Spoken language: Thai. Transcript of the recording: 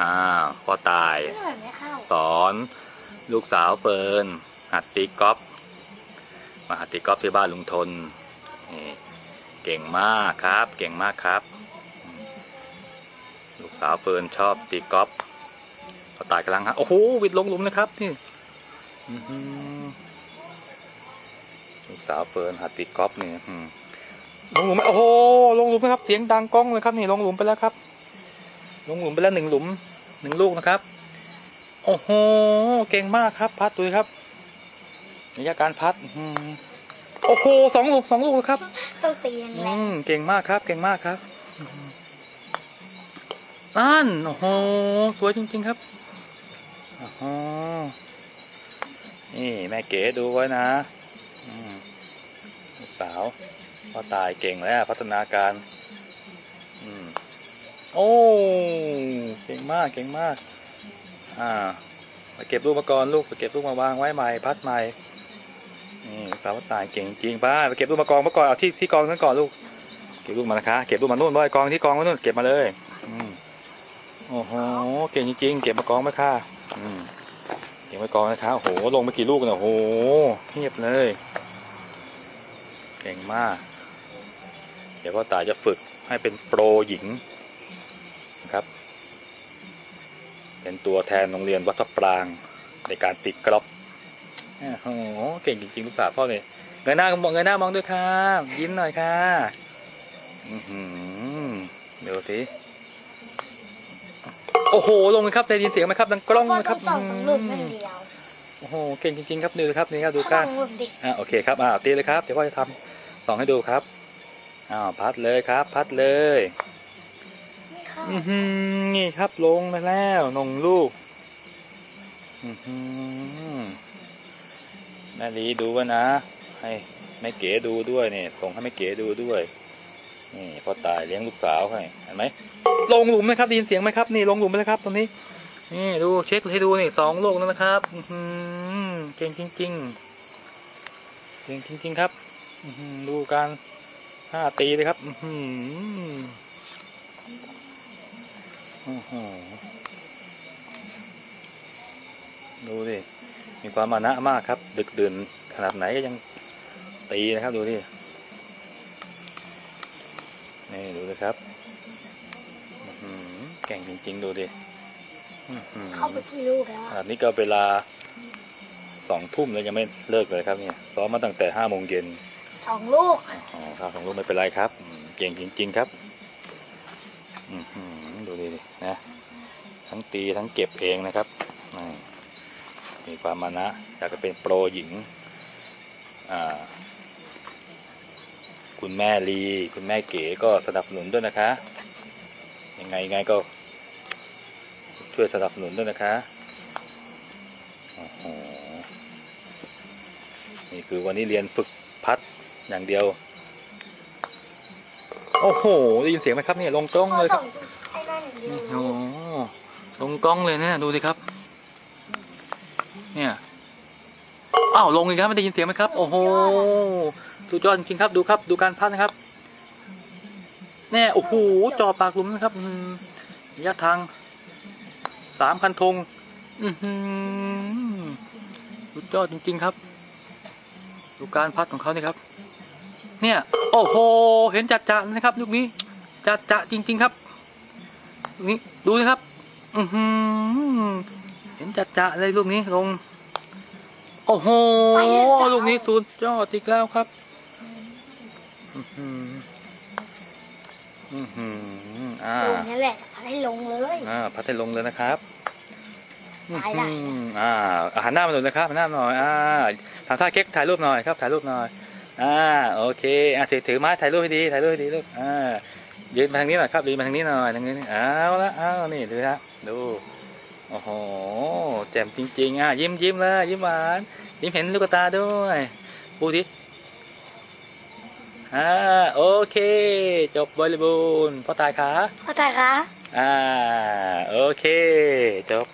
อ่าพ่อตายไม่เหมือนไม่เข้าสอนลูกสาวเฟิร์นหัดตีกอล์ฟมาหัดตีกอล์ฟที่บ้านลุงทนนี่เก่งมากครับ เก่งมากครับอืมลูกสาวเฟิร์นชอบตีกอล์ฟพ่อตายกำลังฮะโอ้โหวิดลงหลุมนะครับนี่อื้อหือลูกสาวเฟิร์นหัดตีกอล์ฟนี่อืมลงหลุมไหมโอ้โหลงหลุมนะครับเสียงดังก้องเลยครับนี่ลงหลุมไปแล้วครับ ลงหลุมไปแล้วหนึ่งหลุมหนึ่งลูกนะครับ โอ้โห เก่งมากครับ พัดดูดิครับระยะการพัดอื้อหือโอ้โหสองลูกสองลูกแล้วครับต้องตีแรอืงมเก่งมากครับ เก่งมากครับอื้อหือนั่นโอ้โหสวยจริง ๆครับโอ้โหนี่แม่เก๋ดูไว้นะอืมลูกสาวพอตายเก่งแล้วพัฒนาการอืม โอ้เก่งมากเก่งมาก อ่าไปเก็บลูกมาก่อนลูกไปเก็บลูกมาวางไว้ใหม่พัดใหม่นี่สาวตายเก่งจริงป้าไปเก็บลูกมากองมาก่อนเอาที่ที่กองนั้นก่อนลูกเก็บลูกมานะคะเก็บลูกมานู่นบ่อยกองที่กองไว้นู่นเก็บมาเลยอืมโอ้โหเก่งจริงๆเก็บมากองไว้ค่ะอืมเก็บไว้กองนะคะโอ้โหลงไปกี่ลูกเนี่ยโอ้โหเพียบเลย เก่งมาก เดี๋ยวพ่อตายจะฝึกให้เป็นโปรหญิง ครับ เป็นตัวแทนโรงเรียนวัดพระปรางในการติดกรอบโอ้โหเก่งจริงๆลูกสาวพ่อเลยเงยหน้ามองเงยหน้ามองด้วยค่ะยิ้มหน่อยค่ะอื้อหือเดี๋ยวสิโอ้โหลงเลยครับได้ยินเสียงไหมครับดังกล้องพ่อเลยคต้รัอบงสองต้องลูกนั่นเดียวโอ้โหเก่งจริงๆครับดูครับนี่ครับดูถ้าก้านต้องลูกดิอ่าโอเคครับอ่าตีเลยครับเดี๋ยวพ่อจะทำสองให้ดูครับอ้าวพัดเลยครับ พัดเลย ไม่เข้า อือหือ นี่ครับลงมาแล้วนงลูกอือหือแม่ลีดูว้นะ ให้แม่เก๋ดูด้วยเนี่ยส่งให้แม่เก๋ดูด้วยนี่พ่อตายเลี้ยงลูกสาวให้เห็นไหมลงหลุมไหมครับได้ยินเสียงไหมครับ นี่ลงหลุมไปแล้วครับตรงนี้ นี่ดูเช็คให้ดูนี่สองลูกแล้วนะครับอือหือเก่งจริงๆเก่งจริง ๆ ครับอือหือดูการห้าตีเลยครับ อือหือโอ้โห ดูดิ มีความมานะมากครับ ดึกดื่นขนาดไหนก็ยังตีนะครับ ดูดิ นี่ดูเลยครับอื้อหือเก่งจริงๆ ดูดิอื้อหือเข้าไปกี่ลูกแล้วขนาดนี้ก็เวลาสองทุ่มแล้วยังไม่เลิกเลยครับเนี่ยซ้อมมาตั้งแต่ห้าโมงเย็นสองลูก อ๋อครับสองลูกไม่เป็นไรครับอืมเก่งจริง ๆ ครับ อือหือดูดิ นะทั้งตีทั้งเก็บเองนะครับ มีความมานะอยากจะเป็นโปรหญิง คุณแม่ลี คุณแม่เก๋ก็สนับสนุนด้วยนะคะ ยังไงยังไงก็ ช่วยสนับสนุนด้วยนะคะนี่คือวันนี้เรียนฝึกพัดอย่างเดียว โอ้โห ได้ยินเสียงไหมครับเนี่ยลงกล้องเลยครับ นั่โอ้ลงกล้องเลยเนะดูสิครับ เนี่ยอ้าวลงอีกครับไม่ได้ยินเสียงไหมครับ โอ้โหสุดยอดจริงครับดูครับดูการพัดนะครับแน่โอ้โหจอปากหลุมนะครับระยะทางสามคันธงสุดยอดจริง ๆครับ ดูการพัดของเขานี่ครับ เนี่ย โอ้โห เห็นจัดๆนะครับ ลูกนี้จัดจะจริง ๆ ครับ นี่ดูนะครับ อือหือเห็นจัดจะเลยลูกนี้ลง โอ้โห ลูกนี้สุดยอดอีกแล้วครับ อือหืออือหืออ่าลงนี่แหละพัดให้ลงเลยอ่าพัดให้ลงเลยนะครับตายละอื้อหืออ่าอาหารหน้ามาหน่อยนะครับหันหน้ามาหน่อยอ่าทำท่าเก๊กถ่ายรูปหน่อยครับถ่ายรูปหน่อยอ่าโอเคอ่าถือถือไม้ถ่ายรูปให้ดีถ่ายรูปให้ดีลูกอ่า ยืนมาทางนี้หน่อยครับยืนมาทางนี้หน่อยทางนี้เอาละเอานี่ดูครับดูโอ้โหแจ่มจริงๆอะยิ้มยิ้มเลยยิ้มหวานยิ้มเห็นลูกตาด้วยพูดดิอ่าโอเค จบบริบูรณ์พ่อตายขาพ่อตายคะอ่าโอเคจบ